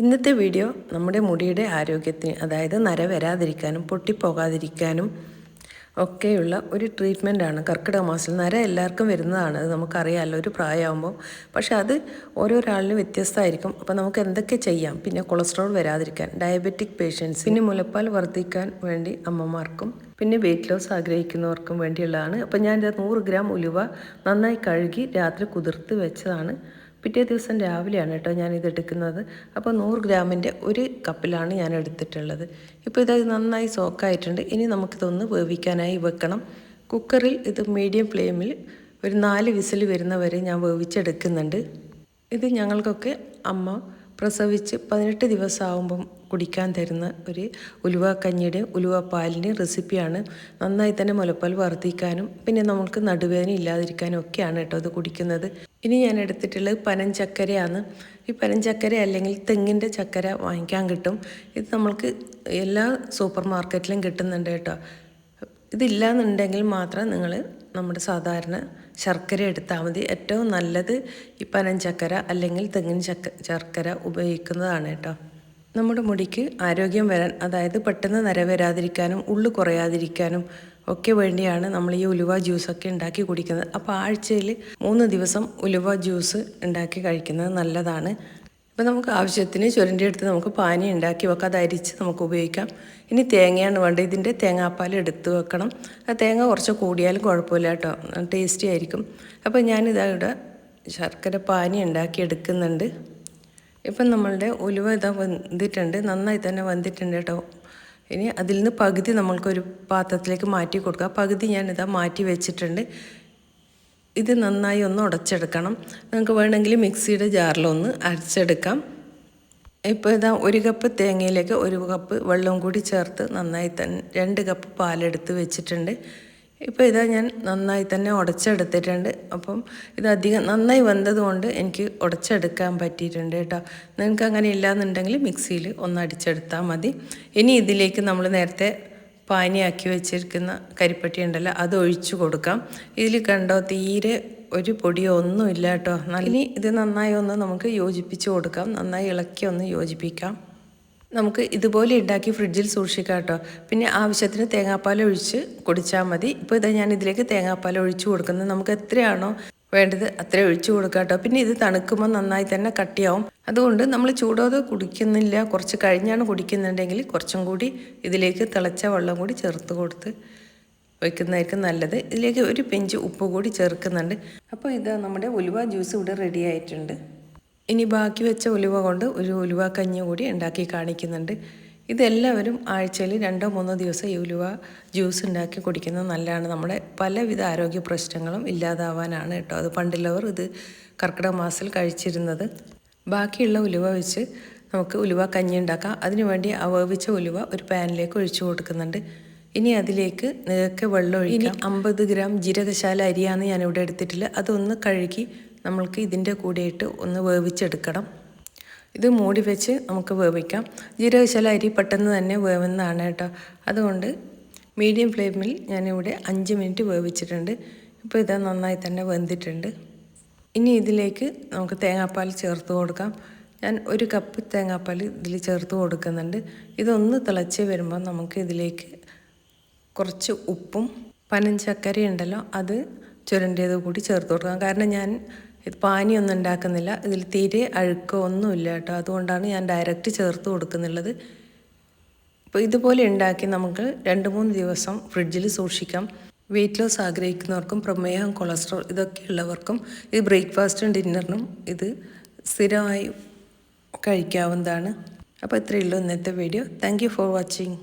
ഇന്നത്തെ വീഡിയോ നമ്മുടെ മുടിയുടെ ആരോഗ്യത്തിന് അതായത് നര വരാതിരിക്കാനും പൊട്ടിപ്പോകാതിരിക്കാനും ഒക്കെയുള്ള ഒരു ട്രീറ്റ്മെന്റാണ് കർക്കിടക മാസത്തിൽ. നര എല്ലാവർക്കും വരുന്നതാണ് അത് നമുക്കറിയാമല്ലോ ഒരു പ്രായമാകുമ്പോൾ. പക്ഷേ അത് ഓരോരാളിനും വ്യത്യസ്തമായിരിക്കും. അപ്പോൾ നമുക്ക് എന്തൊക്കെ ചെയ്യാം? പിന്നെ കൊളസ്ട്രോൾ വരാതിരിക്കാൻ ഡയബറ്റിക് പേഷ്യൻസ് പിന്നെ മുലപ്പാൽ വർദ്ധിക്കാൻ വേണ്ടി അമ്മമാർക്കും പിന്നെ വെയിറ്റ് ലോസ് ആഗ്രഹിക്കുന്നവർക്കും വേണ്ടിയുള്ളതാണ്. അപ്പോൾ ഞാൻ നൂറ് ഗ്രാം ഉലുവ നന്നായി കഴുകി രാത്രി കുതിർത്ത് വെച്ചതാണ്. പിറ്റേ ദിവസം രാവിലെയാണ് കേട്ടോ ഞാൻ ഇത് എടുക്കുന്നത്. അപ്പോൾ നൂറ് ഗ്രാമിന്റെ ഒരു കപ്പിലാണ് ഞാൻ എടുത്തിട്ടുള്ളത്. ഇപ്പോൾ ഇത് നന്നായി സോക്കായിട്ടുണ്ട്. ഇനി നമുക്കിതൊന്ന് വേവിക്കാനായി വെക്കണം. കുക്കറിൽ ഇത് മീഡിയം ഫ്ലെയിമിൽ ഒരു നാല് വിസിൽ വരുന്ന വരെ ഞാൻ വേവിച്ചെടുക്കുന്നുണ്ട്. ഇത് ഞങ്ങൾക്കൊക്കെ അമ്മ പ്രസവിച്ച് പതിനെട്ട് ദിവസമാകുമ്പം കുടിക്കാൻ തരുന്ന ഒരു ഉലുവ കഞ്ഞിയുടെയും ഉലുവ പാലിന്റെയും റെസിപ്പിയാണ്. നന്നായി തന്നെ മുലപ്പാൽ വർദ്ധിക്കാനും പിന്നെ നമുക്ക് നടുവേദന ഇല്ലാതിരിക്കാനും ഒക്കെയാണ് കേട്ടോ ഇത് കുടിക്കുന്നത്. ഇനി ഞാൻ എടുത്തിട്ടുള്ളത് പനഞ്ചക്കരയാണ്. ഈ പനഞ്ചക്കര അല്ലെങ്കിൽ തെങ്ങിന്റെ ചക്കര വാങ്ങിക്കാൻ കിട്ടും. ഇത് നമ്മൾക്ക് എല്ലാ സൂപ്പർ മാർക്കറ്റിലും കിട്ടുന്നുണ്ട് കേട്ടോ. ഇതില്ലാന്നുണ്ടെങ്കിൽ മാത്രം നിങ്ങൾ നമ്മുടെ സാധാരണ ശർക്കര എടുത്താൽ മതി. ഏറ്റവും നല്ലത് ഈ പനഞ്ചക്കര അല്ലെങ്കിൽ തെങ്ങിൻ ചക്ക ശർക്കര ഉപയോഗിക്കുന്നതാണ് കേട്ടോ. നമ്മുടെ മുടിക്ക് ആരോഗ്യം വരാൻ അതായത് പെട്ടെന്ന് നര വരാതിരിക്കാനും ഉള്ളു കുറയാതിരിക്കാനും ഒക്കെ വേണ്ടിയാണ് നമ്മൾ ഈ ഉലുവ ജ്യൂസൊക്കെ ഉണ്ടാക്കി കുടിക്കുന്നത്. അപ്പോൾ ആഴ്ചയിൽ മൂന്ന് ദിവസം ഉലുവ ജ്യൂസ് ഉണ്ടാക്കി കഴിക്കുന്നത് നല്ലതാണ്. ഇപ്പം നമുക്ക് ആവശ്യത്തിന് ചുരണ്ടി എടുത്ത് നമുക്ക് പാനി ഉണ്ടാക്കി വെക്കാം. അത് അരിച്ച് നമുക്ക് ഉപയോഗിക്കാം. ഇനി തേങ്ങയാണ് വേണ്ടത്. ഇതിന്റെ തേങ്ങാപ്പാൽ എടുത്ത് വെക്കണം. ആ തേങ്ങ കുറച്ച് കൂടിയാലും കുഴപ്പമില്ല കേട്ടോ. ടേസ്റ്റി ആയിരിക്കും. അപ്പോൾ ഞാനിതാ ഇവിടെ ശർക്കര പാനി ഉണ്ടാക്കി എടുക്കുന്നുണ്ട്. ഇപ്പം നമ്മളുടെ ഉലുവ ഇതാ വന്നിട്ടുണ്ട് നന്നായി തന്നെ വന്നിട്ടുണ്ട് കേട്ടോ. ഇനി അതിൽ നിന്ന് പകുതി നമ്മൾക്കൊരു പാത്രത്തിലേക്ക് മാറ്റി കൊടുക്കുക. പകുതി ഞാനിതാ മാറ്റി വെച്ചിട്ടുണ്ട്. ഇത് നന്നായി ഒന്ന് ഉടച്ചെടുക്കണം. നിങ്ങൾക്ക് വേണമെങ്കിൽ മിക്സിയുടെ ജാറിലൊന്ന് അരച്ചെടുക്കാം. ഇപ്പോൾ ഇതാ ഒരു കപ്പ് തേങ്ങയിലേക്ക് ഒരു കപ്പ് വെള്ളം കൂടി ചേർത്ത് നന്നായി തന്നെ രണ്ട് കപ്പ് പാലെടുത്ത് വെച്ചിട്ടുണ്ട്. ഇപ്പോൾ ഇതാ ഞാൻ നന്നായി തന്നെ ഉടച്ചെടുത്തിട്ടുണ്ട്. അപ്പം ഇത് അധികം നന്നായി വന്നതുകൊണ്ട് എനിക്ക് ഉടച്ചെടുക്കാൻ പറ്റിയിട്ടുണ്ട് കേട്ടോ. നിങ്ങൾക്ക് അങ്ങനെ ഇല്ലാന്നുണ്ടെങ്കിൽ മിക്സിയിൽ ഒന്ന് അടിച്ചെടുത്താൽ മതി. ഇനി ഇതിലേക്ക് നമ്മൾ നേരത്തെ പാനിയാക്കി വെച്ചിരിക്കുന്ന കരിപ്പട്ടി ഉണ്ടല്ലോ അത് ഒഴിച്ചു കൊടുക്കാം. ഇതിൽ കണ്ടോ തീരെ ഒരു പൊടിയോ ഒന്നുമില്ല കേട്ടോ. ഇനി ഇത് നന്നായി ഒന്ന് നമുക്ക് യോജിപ്പിച്ച് കൊടുക്കാം. നന്നായി ഇളക്കി ഒന്ന് യോജിപ്പിക്കാം. നമുക്ക് ഇതുപോലെ ഉണ്ടാക്കി ഫ്രിഡ്ജിൽ സൂക്ഷിക്കാം കേട്ടോ. പിന്നെ ആവശ്യത്തിന് തേങ്ങാപ്പാൽ ഒഴിച്ച് കുടിച്ചാൽ മതി. ഇപ്പോൾ ഇതാ ഞാൻ ഇതിലേക്ക് തേങ്ങാപ്പാൽ ഒഴിച്ചു കൊടുക്കുന്നത്. നമുക്ക് എത്രയാണോ വേണ്ടത് അത്ര ഒഴിച്ചു കൊടുക്കാം കേട്ടോ. പിന്നെ ഇത് തണുക്കുമ്പോൾ നന്നായി തന്നെ കട്ടിയാവും. അതുകൊണ്ട് നമ്മൾ ചൂടോടെ കുടിക്കുന്നില്ല. കുറച്ച് കഴിഞ്ഞാണ് കുടിക്കുന്നുണ്ടെങ്കിൽ കുറച്ചും കൂടി ഇതിലേക്ക് തിളച്ച വെള്ളം കൂടി ചേർത്ത് കൊടുത്ത് വയ്ക്കുന്നതായിരിക്കും നല്ലത്. ഇതിലേക്ക് ഒരു പിഞ്ച് ഉപ്പ് കൂടി ചേർക്കുന്നുണ്ട്. അപ്പോൾ ഇത് നമ്മുടെ ഉലുവ ജ്യൂസ് ഇവിടെ റെഡി ആയിട്ടുണ്ട്. ഇനി ബാക്കി വെച്ച ഉലുവ കൊണ്ട് ഒരു ഉലുവ കഞ്ഞി കൂടി ഉണ്ടാക്കി കാണിക്കുന്നുണ്ട്. ഇതെല്ലാവരും ആഴ്ചയിൽ രണ്ടോ മൂന്നോ ദിവസം ഈ ഉലുവ ജ്യൂസ് ഉണ്ടാക്കി കുടിക്കുന്നത് നല്ലതാണ്. നമ്മുടെ പലവിധ ആരോഗ്യ പ്രശ്നങ്ങളും ഇല്ലാതാവാനാണ് കേട്ടോ. അത് പണ്ടുള്ളവർ ഇത് കർക്കിടക മാസത്തിൽ കഴിച്ചിരുന്നത്. ബാക്കിയുള്ള ഉലുവ വെച്ച് നമുക്ക് ഉലുവ കഞ്ഞി ഉണ്ടാക്കാം. അതിനുവേണ്ടി അവവിച്ച വേവിച്ച ഉലുവ ഒരു പാനിലേക്ക് ഒഴിച്ചു കൊടുക്കുന്നുണ്ട്. ഇനി അതിലേക്ക് നിങ്ങൾക്ക് വെള്ളം ഒഴിക്കാം. അമ്പത് ഗ്രാം ജീരകശാല അരിയാണ് ഞാനിവിടെ എടുത്തിട്ടില്ല അതൊന്ന് കഴുകി നമ്മൾക്ക് ഇതിന്റെ കൂടെയിട്ട് ഒന്ന് വേവിച്ചെടുക്കണം. ഇത് മൂടി വെച്ച് നമുക്ക് വേവിക്കാം. ജീരകശാല അരി പെട്ടെന്ന് തന്നെ വേവുന്നതാണ് കേട്ടോ. അതുകൊണ്ട് മീഡിയം ഫ്ലെയിമിൽ ഞാനിവിടെ അഞ്ച് മിനിറ്റ് വേവിച്ചിട്ടുണ്ട്. ഇപ്പോൾ ഇത് നന്നായി തന്നെ വെന്തിട്ടുണ്ട്. ഇനി ഇതിലേക്ക് നമുക്ക് തേങ്ങാപ്പാൽ ചേർത്ത് കൊടുക്കാം. ഞാൻ ഒരു കപ്പ് തേങ്ങാപ്പാൽ ഇതിൽ ചേർത്ത് കൊടുക്കുന്നുണ്ട്. ഇതൊന്ന് തിളച്ച് വരുമ്പോൾ നമുക്ക് ഇതിലേക്ക് കുറച്ച് ഉപ്പും പനഞ്ചക്കര ഉണ്ടല്ലോ അത് ചുരണ്ടിയത് കൂടി ചേർത്ത് കൊടുക്കാം. കാരണം ഞാൻ ഇത് പാനിയൊന്നും ഉണ്ടാക്കുന്നില്ല. ഇതിൽ തീരെ അഴുക്കോ ഒന്നുമില്ല കേട്ടോ. അതുകൊണ്ടാണ് ഞാൻ ഡയറക്റ്റ് ചേർത്ത് കൊടുക്കുന്നുള്ളത്. അപ്പോൾ ഇതുപോലെ ഉണ്ടാക്കി നമുക്ക് രണ്ട് മൂന്ന് ദിവസം ഫ്രിഡ്ജിൽ സൂക്ഷിക്കാം. വെയിറ്റ് ലോസ് ആഗ്രഹിക്കുന്നവർക്കും പ്രമേഹം കൊളസ്ട്രോൾ ഇതൊക്കെ ഉള്ളവർക്കും ഇത് ബ്രേക്ക്ഫാസ്റ്റും ഡിന്നറിനും ഇത് സ്ഥിരമായി കഴിക്കാവുന്നതാണ്. അപ്പോൾ ഇത്രയേ ഉള്ളൂ ഇന്നത്തെ വീഡിയോ താങ്ക് ഫോർ വാച്ചിങ്